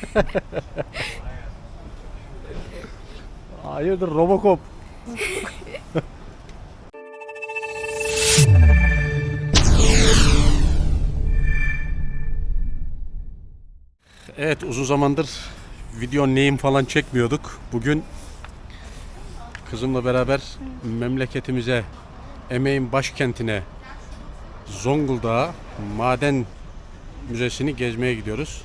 Hayırdır Robocop? Evet uzun zamandır video neyim falan çekmiyorduk. Bugün kızımla beraber memleketimize, emeğin başkentine Zonguldak'a maden müzesini gezmeye gidiyoruz.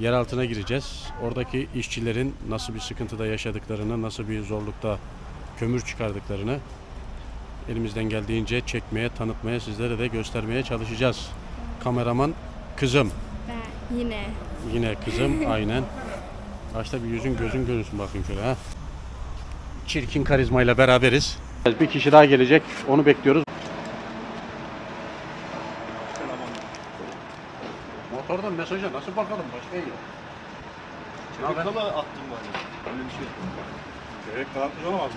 Yer altına gireceğiz. Oradaki işçilerin nasıl bir sıkıntıda yaşadıklarını, nasıl bir zorlukta kömür çıkardıklarını elimizden geldiğince çekmeye, tanıtmaya, sizlere de göstermeye çalışacağız. Kameraman kızım. Ben yine. Yine kızım aynen. Başta bir yüzün gözün görünsün bakayım şöyle ha. Çirkin karizmayla beraberiz. Bir kişi daha gelecek. Onu bekliyoruz. Motordan mesaja nasıl bakalım başka yok. Çelikala attım ben. Öyle bir şey. Gerek dağıtmış olamaz.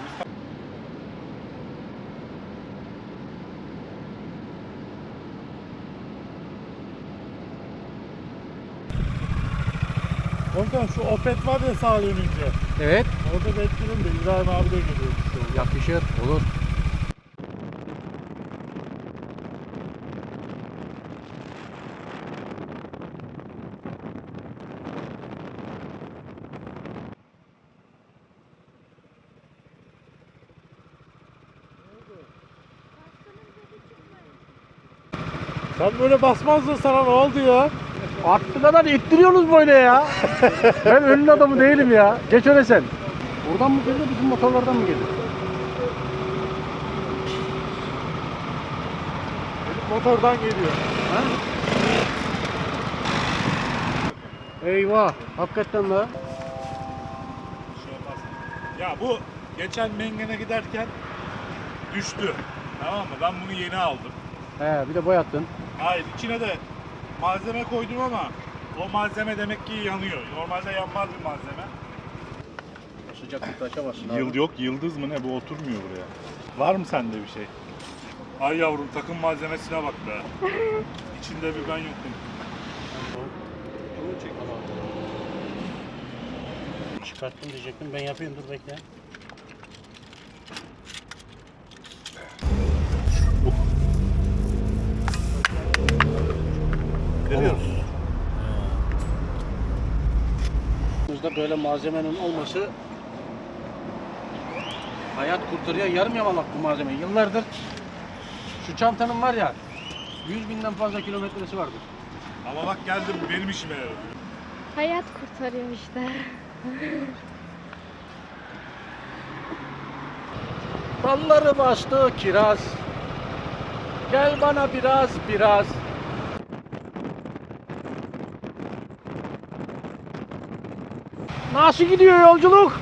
Komutan şu Opet var ya sağa dönünce. Evet. Orada bekledim de İbrahim abi de yolda. Yakışır. Olur. Böyle basmazdın sana ne oldu ya? Attı kadar ittiriyorsunuz böyle ya. ben önün adamı değilim ya. Geç öyle sen. Oradan mı geliyor bizim motorlardan mı geliyor? Motordan geliyor. Eyvah. Hakikaten la. Bir şey olmaz. Ya bu geçen Mengen'e giderken düştü. Tamam mı? Ben bunu yeni aldım. He bir de boyattın. Hayır içine de malzeme koydum ama o malzeme demek ki yanıyor. Normalde yanmaz bir malzeme. Sıcaklıkta açamazsın Yıl yok yıldız mı ne bu oturmuyor buraya. Var mı sende bir şey? Ay yavrum takım malzemesine bak be. İçinde bir ben yokum. Çıkarttım diyecektim. Ben yapayım dur bekle. Böyle malzemenin olması hayat kurtarıyor. Yarım yamalak bu malzeme. Yıllardır şu çantanın var ya 100 binden fazla kilometresi vardır. Ama bak geldim benim işime yarıyor. Hayat kurtarıyor işte. Dalları bastı kiraz. Gel bana biraz biraz. Nasıl gidiyor yolculuk?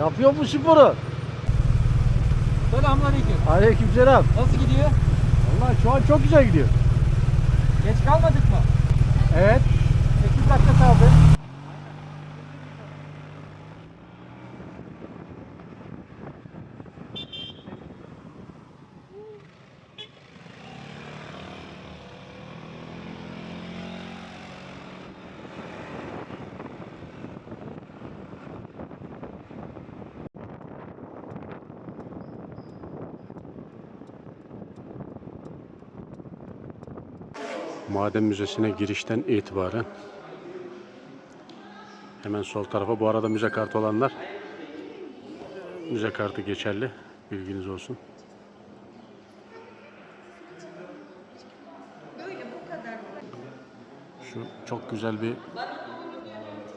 Yapıyor mu sporu? Selamünaleyküm. Aleykümselam. Nasıl gidiyor? Vallahi şu an çok güzel gidiyor. Geç kalmadık mı? Evet. 8 dakika kaldı. Maden Müzesi'ne girişten itibaren hemen sol tarafa. Bu arada müze kartı olanlar müze kartı geçerli. Bilginiz olsun. Şu çok güzel bir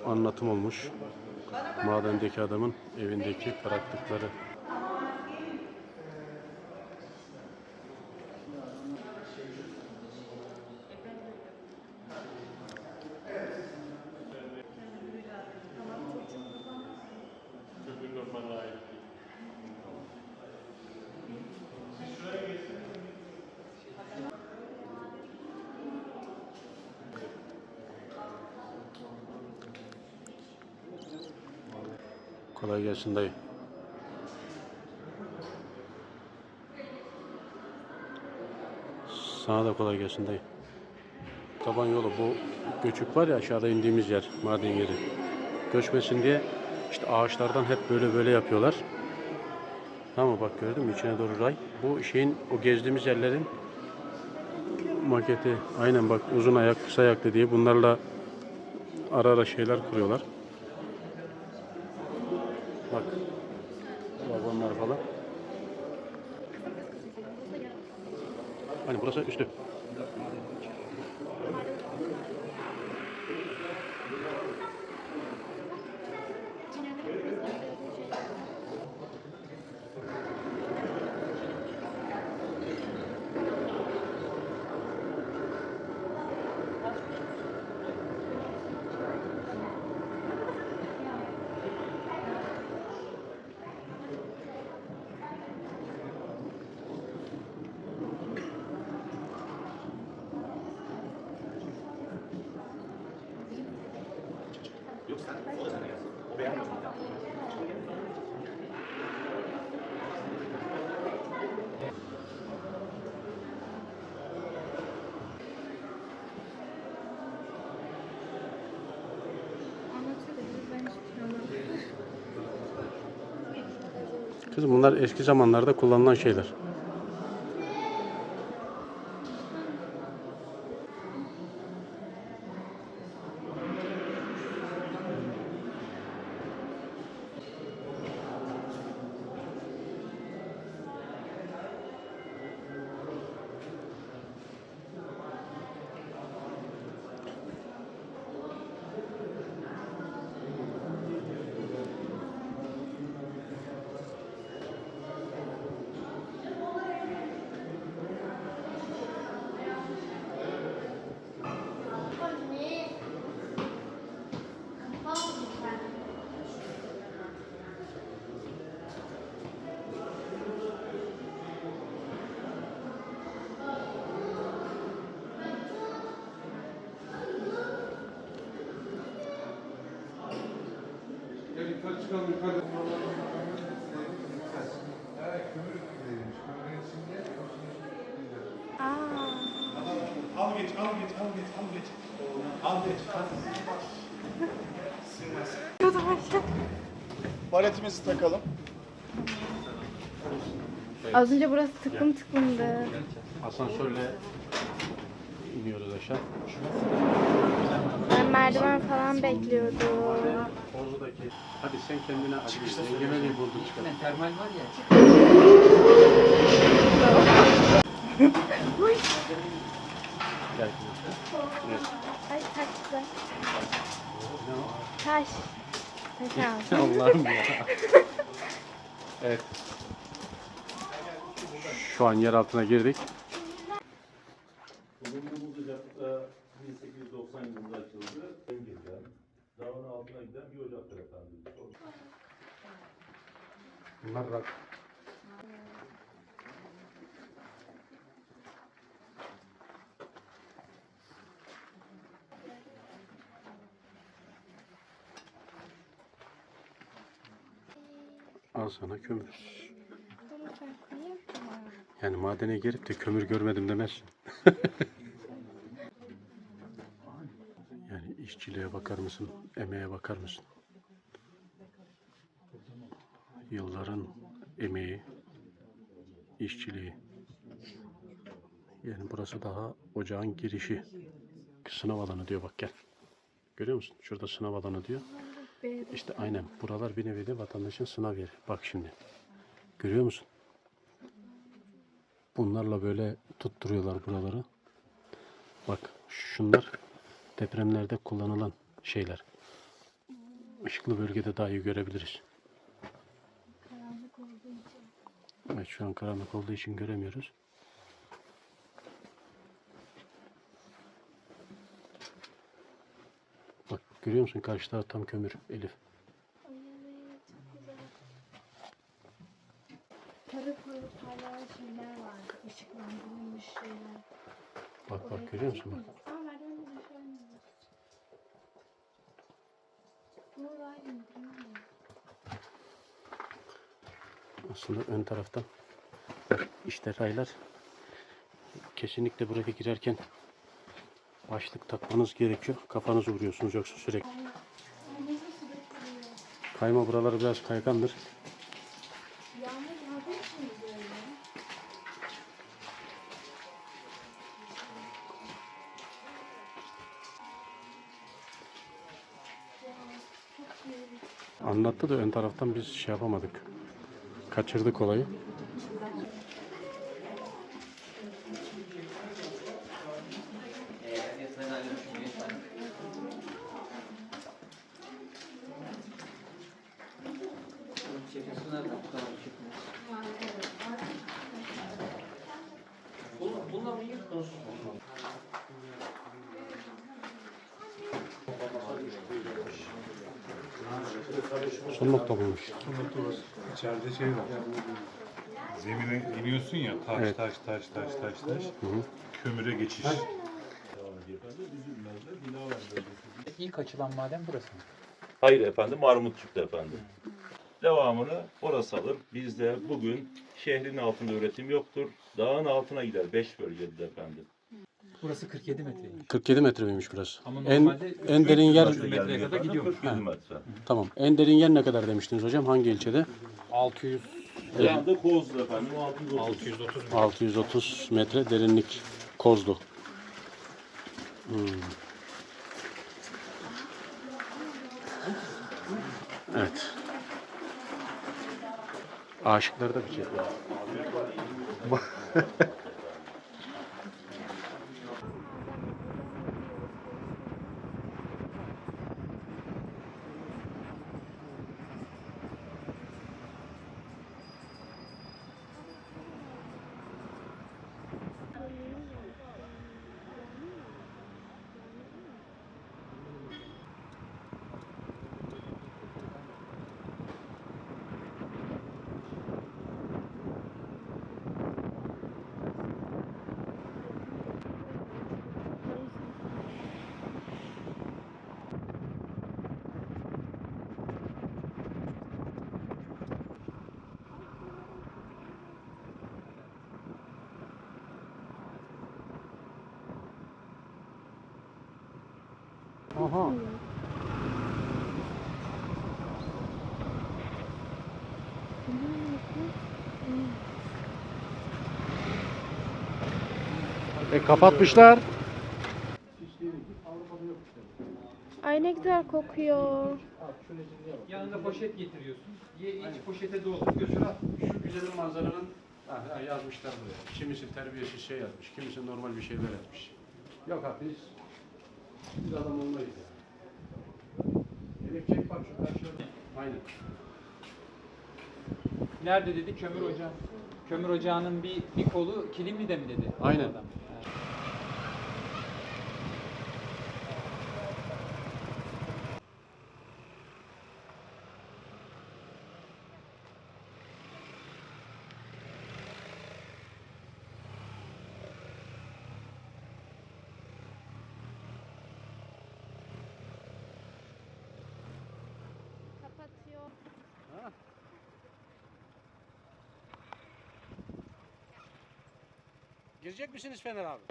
anlatım olmuş. Madendeki adamın evindeki bıraktıkları. Dayı. Sana da kolay gelsin dayı. Taban yolu bu göçük var ya aşağıda indiğimiz yer maden yeri. Göçmesin diye işte ağaçlardan hep böyle böyle yapıyorlar. Tamam bak gördün mü içine doğru ray. Bu şeyin o gezdiğimiz yerlerin maketi. Aynen bak uzun ayak kısa ayaklı diye bunlarla ara ara şeyler kuruyorlar. Bak. Vagonlar falan. Hani burası üstü. Kızım bunlar eski zamanlarda kullanılan şeyler. Aa, Al geç, al geç, al geç, al geç. Al geç. Baletimizi takalım. az önce burası tıklım tıklımdı. Asansörle iniyoruz aşağı. Ben merdiven falan bekliyordum. Oradaki. Hadi sen kendine acı. Yengemeyi buldun çıkar. Termal var ya. Gel. Ay? Taş. Taş aldım. Allah'ım ya. evet. Şu an yer altına girdik. Bulunduğumuz ocakta 1890 yılında açıldı. Dağın altına giden bir ocaktır efendim. Bunlar rak. Al sana kömür. Yani madene girip de kömür görmedim demezsin. işçiliğe bakar mısın? Emeğe bakar mısın? Yılların emeği, işçiliği. Yani burası daha ocağın girişi. Sınav alanı diyor bak gel. Görüyor musun? Şurada sınav alanı diyor. İşte aynen buralar bir nevi de vatandaşın sınav yeri. Bak şimdi. Görüyor musun? Bunlarla böyle tutturuyorlar buraları. Bak şunlar depremlerde kullanılan şeyler. Işıklı bölgede daha iyi görebiliriz. Karanlık olduğu için. Evet şu an karanlık olduğu için göremiyoruz. Bak görüyor musun karşı taraf tam kömür Elif. Sarı parlayan şeyler var. Işıklandırılmış şeyler. Bak bak görüyor musun? Bak. Aa merdivenden aşağı iniyoruz. Bunu daha indiremiyorum. Aslında ön taraftan işte raylar kesinlikle buraya girerken başlık takmanız gerekiyor. Kafanızı vuruyorsunuz yoksa sürekli. Kayma buraları biraz kaygandır. Anlattı da ön taraftan biz şey yapamadık. Kaçırdık olayı. Son nokta bulmuş. İçeride şey var. Zemine iniyorsun ya taş Evet. taş taş taş taş taş. Hı hı. Kömüre geçiş. İlk açılan maden burası mı? Hayır efendim, Armutçuk'ta efendim. Devamını orası alır. Bizde bugün şehrin altında üretim yoktur. Dağın altına gider. 5 bölgede efendim. Burası 47 metreymiş. 47 metre miymiş burası? Ama En normalde en derin yer 400 metreye kadar gidiyormuş. 47 metre. tamam. En derin yer ne kadar demiştiniz hocam? Hangi ilçede? 600 Şu anda Kozlu efendim. 630. 630 metre. 630 metre derinlik Kozlu. Hmm. Evet. Aşıkları da bir şey. Aha. E kapatmışlar. Ay ne güzel kokuyor. Yanında poşet getiriyorsun. Ye iç poşete doldur götür al. Şu güzel manzaranın ha, ha, yazmışlar buraya. Kimisi terbiyesiz şey yazmış, kimisi normal bir şeyler yazmış. Yok abi biz, biz adam olmayız. Elif çek bak şu karşıya. Aynen. Nerede dedi kömür ocağı? Kömür ocağının bir, bir kolu Kilimli'de mi dedi? Aynen. Adam. Girecek misiniz Fener abi?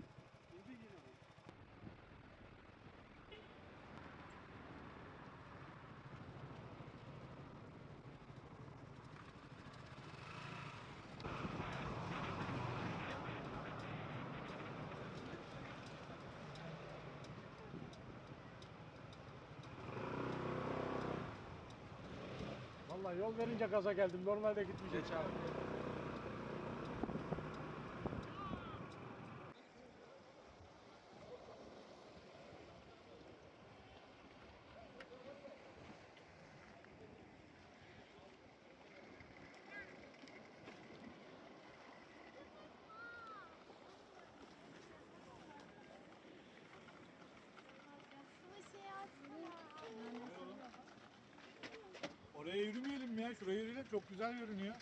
Vallahi yol verince gaza geldim. Normalde gitmeyecek abi. Oraya yürümeyelim ya? Şuraya yürüyelim. Çok güzel görünüyor.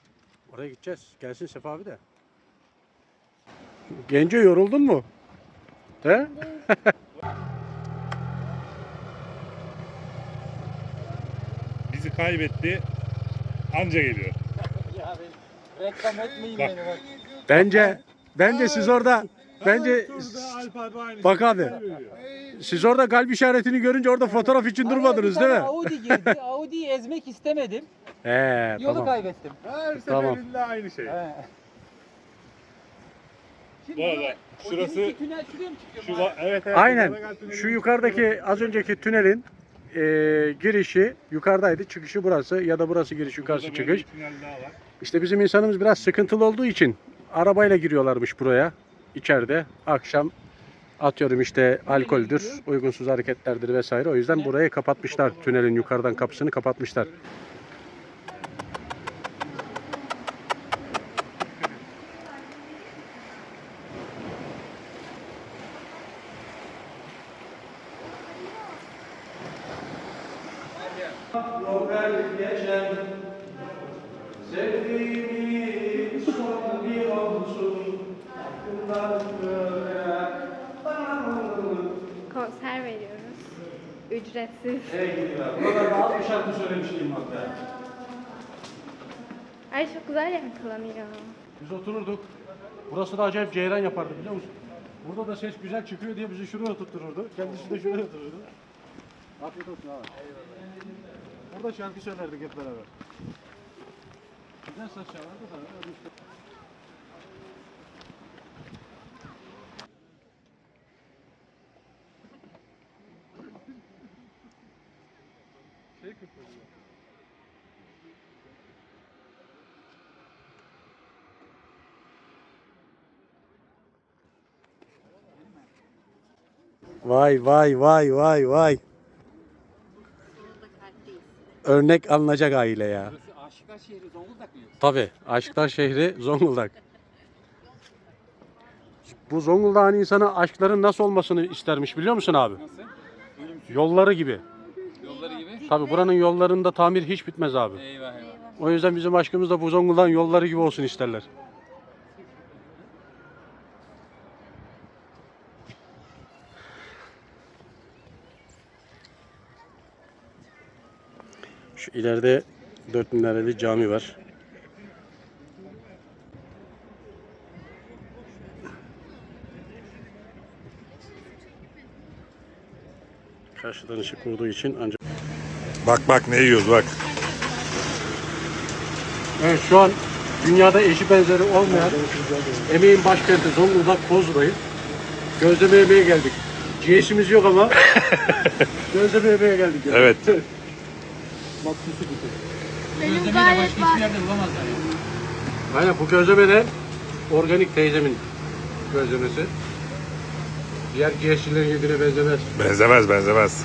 Oraya gideceğiz. Gelsin Sefa abi de. Gence yoruldun mu? He? Bizi kaybetti. Anca geliyor. Ya ben reklam etmeyin Bak. beni bak. Bence bence siz orada bence Bak abi. söylüyor. siz orada kalp işaretini görünce orada fotoğraf için durmadınız değil mi? Audi girdi. Audi'yi ezmek istemedim. He Yolu tamam. kaybettim. Her Tamam. seferinde aynı şey. He. Şimdi Bu arada o şurası deminki tünel şuraya mı çıkıyor? şu evet evet. Aynen. Şu yukarıdaki az önceki tünelin e, girişi yukarıdaydı. Çıkışı burası ya da burası giriş yukarısı Burada böyle çıkış. bir tünel daha var. İşte bizim insanımız biraz sıkıntılı olduğu için arabayla giriyorlarmış buraya içeride. Akşam atıyorum işte alkoldür, uygunsuz hareketlerdir vesaire. O yüzden burayı kapatmışlar. Tünelin yukarıdan kapısını kapatmışlar. Konser Ücretsiz. Buralarda az bir şarkı söylemiştim hatta. Ay çok güzel yankılanıyor. Biz otururduk. Burası da acayip ceyran yapardı biliyor musun? Burada da ses güzel çıkıyor diye bizi şuraya tuttururdu. Kendisi de şuraya otururdu. Afiyet olsun abi. Burada şarkı söylerdik hep beraber. Güzel ses çalardı da. Vay vay vay vay vay. Örnek alınacak aile ya. Burası Aşıklar şehri Zonguldak mı? Tabi Aşklar şehri Zonguldak. Bu Zonguldak'ın insana aşkların nasıl olmasını istermiş biliyor musun abi? Nasıl? Yolları gibi. Yolları gibi. Tabi buranın yollarında tamir hiç bitmez abi. Eyvah eyvah. O yüzden bizim aşkımız da bu Zonguldak'ın yolları gibi olsun isterler. İleride dört minareli cami var. Karşıdan ışık vurduğu için ancak Bak bak ne yiyoruz bak. Evet şu an dünyada eşi benzeri olmayan emeğin başkenti Zonguldak Kozlu'dayız. Gözleme yemeye geldik. Ciğeşimiz yok ama gözleme yemeye geldik. yani. Evet. Bak süsü bitti. Gözlemeyi de başka hiçbir yerde bulamazlar ya. Aynen bu gözleme de organik teyzemin gözlemesi. Diğer ciğeşçilerin yediğine benzemez. Benzemez benzemez.